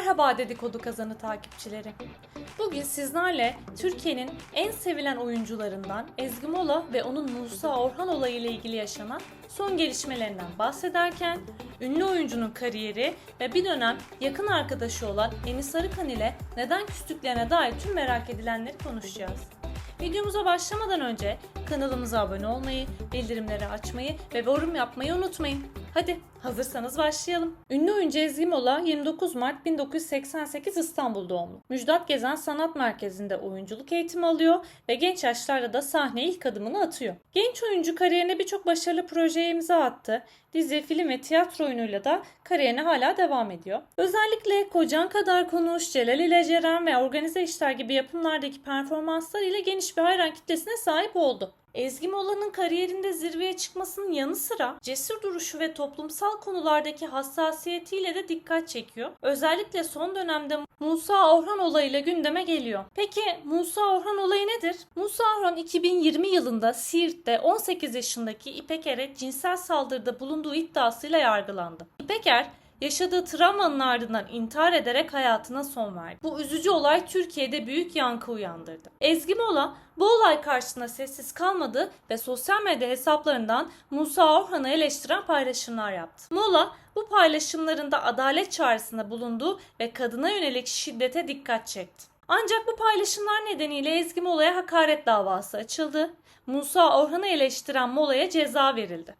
Merhaba dedikodu kazanı takipçileri. Bugün sizlerle Türkiye'nin en sevilen oyuncularından Ezgi Mola ve onun Musa Orhan olayı ile ilgili yaşanan son gelişmelerinden bahsederken ünlü oyuncunun kariyeri ve bir dönem yakın arkadaşı olan Enis Arıkan ile neden küstüklerine dair tüm merak edilenleri konuşacağız. Videomuza başlamadan önce kanalımıza abone olmayı, bildirimleri açmayı ve yorum yapmayı unutmayın. Hadi hazırsanız başlayalım. Ünlü oyuncu Ezgi Mola 29 Mart 1988 İstanbul doğumlu. Müjdat Gezen Sanat Merkezi'nde oyunculuk eğitimi alıyor ve genç yaşlarda da sahneye ilk adımını atıyor. Genç oyuncu kariyerine birçok başarılı projeye imza attı. Dizi, film ve tiyatro oyunuyla da kariyerine hala devam ediyor. Özellikle Kocan Kadar Konuş, Celal ile Ceren ve Organize İşler gibi yapımlardaki performanslarıyla geniş bir hayran kitlesine sahip oldu. Ezgi Mola'nın kariyerinde zirveye çıkmasının yanı sıra cesur duruşu ve toplumsal konulardaki hassasiyetiyle de dikkat çekiyor. Özellikle son dönemde Musa Orhan olayıyla gündeme geliyor. Peki Musa Orhan olayı nedir? Musa Orhan 2020 yılında Siirt'te 18 yaşındaki İpek Er'e cinsel saldırıda bulunduğu iddiasıyla yargılandı. İpek Er yaşadığı travmanın ardından intihar ederek hayatına son verdi. Bu üzücü olay Türkiye'de büyük yankı uyandırdı. Ezgi Mola bu olay karşısında sessiz kalmadı ve sosyal medya hesaplarından Musa Orhan'ı eleştiren paylaşımlar yaptı. Mola bu paylaşımlarında adalet çağrısında bulundu ve kadına yönelik şiddete dikkat çekti. Ancak bu paylaşımlar nedeniyle Ezgi Mola'ya hakaret davası açıldı. Musa Orhan'ı eleştiren Mola'ya ceza verildi.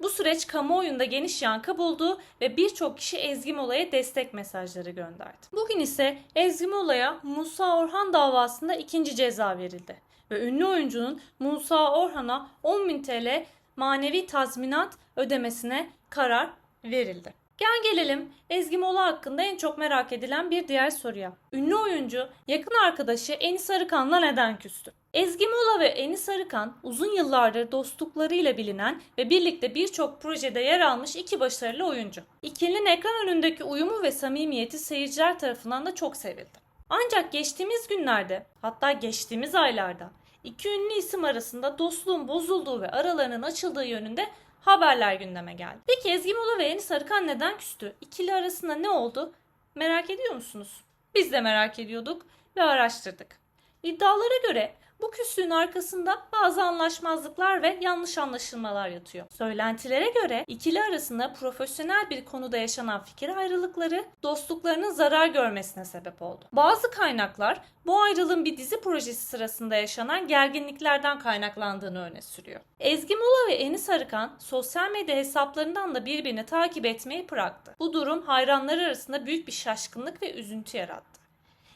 Bu süreç kamuoyunda geniş yankı buldu ve birçok kişi Ezgi Mola'ya destek mesajları gönderdi. Bugün ise Ezgi Mola'ya Musa Orhan davasında ikinci ceza verildi ve ünlü oyuncunun Musa Orhan'a 10.000 TL manevi tazminat ödemesine karar verildi. Gel gelelim Ezgi Mola hakkında en çok merak edilen bir diğer soruya. Ünlü oyuncu yakın arkadaşı Enis Arıkan'la neden küstü? Ezgi Mola ve Enis Arıkan uzun yıllardır dostluklarıyla bilinen ve birlikte birçok projede yer almış iki başarılı oyuncu. İkilinin ekran önündeki uyumu ve samimiyeti seyirciler tarafından da çok sevildi. Ancak geçtiğimiz günlerde hatta geçtiğimiz aylarda iki ünlü isim arasında dostluğun bozulduğu ve aralarının açıldığı yönünde haberler gündeme geldi. Peki Ezgi Mola ve Enis Arıkan neden küstü? İkili arasında ne oldu? Merak ediyor musunuz? Biz de merak ediyorduk ve araştırdık. İddialara göre bu küslüğün arkasında bazı anlaşmazlıklar ve yanlış anlaşılmalar yatıyor. Söylentilere göre ikili arasında profesyonel bir konuda yaşanan fikir ayrılıkları dostluklarının zarar görmesine sebep oldu. Bazı kaynaklar bu ayrılığın bir dizi projesi sırasında yaşanan gerginliklerden kaynaklandığını öne sürüyor. Ezgi Mola ve Enis Arıkan sosyal medya hesaplarından da birbirini takip etmeyi bıraktı. Bu durum hayranları arasında büyük bir şaşkınlık ve üzüntü yarattı.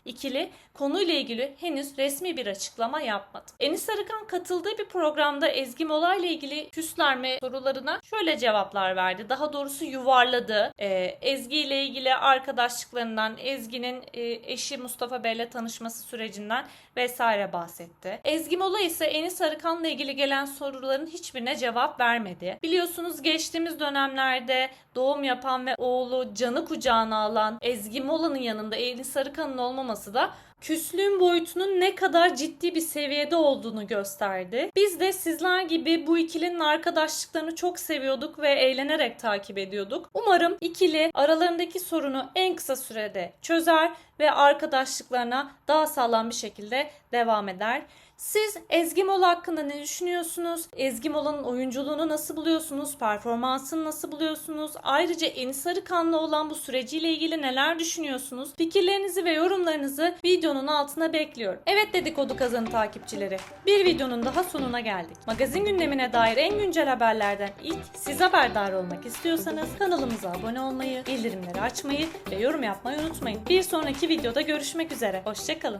İkili konuyla ilgili henüz resmi bir açıklama yapmadı. Enis Arıkan katıldığı bir programda Ezgi Mola ile ilgili küslerme sorularına şöyle cevaplar verdi. Daha doğrusu yuvarladı. Ee, Ezgi ile ilgili arkadaşlıklarından, Ezgi'nin e, eşi Mustafa Bey'le tanışması sürecinden vesaire bahsetti. Ezgi Mola ise Enis Arıkan'la ilgili gelen soruların hiçbirine cevap vermedi. Biliyorsunuz geçtiğimiz dönemlerde doğum yapan ve oğlu canı kucağına alan Ezgi Mola'nın yanında Enis Arıkan'ın olmaması da küslüğün boyutunun ne kadar ciddi bir seviyede olduğunu gösterdi. Biz de sizler gibi bu ikilinin arkadaşlıklarını çok seviyorduk ve eğlenerek takip ediyorduk. Umarım ikili aralarındaki sorunu en kısa sürede çözer ve arkadaşlıklarına daha sağlam bir şekilde devam eder. Siz Ezgi Mola hakkında ne düşünüyorsunuz? Ezgi Mola'nın oyunculuğunu nasıl buluyorsunuz? Performansını nasıl buluyorsunuz? Ayrıca Enis Arıkan'la olan bu süreciyle ilgili neler düşünüyorsunuz? Fikirlerinizi ve yorumlarınızı videonun altına bekliyorum. Evet dedikodu kazanı takipçileri. Bir videonun daha sonuna geldik. Magazin gündemine dair en güncel haberlerden ilk siz haberdar olmak istiyorsanız kanalımıza abone olmayı, bildirimleri açmayı ve yorum yapmayı unutmayın. Bir sonraki videoda görüşmek üzere. Hoşçakalın.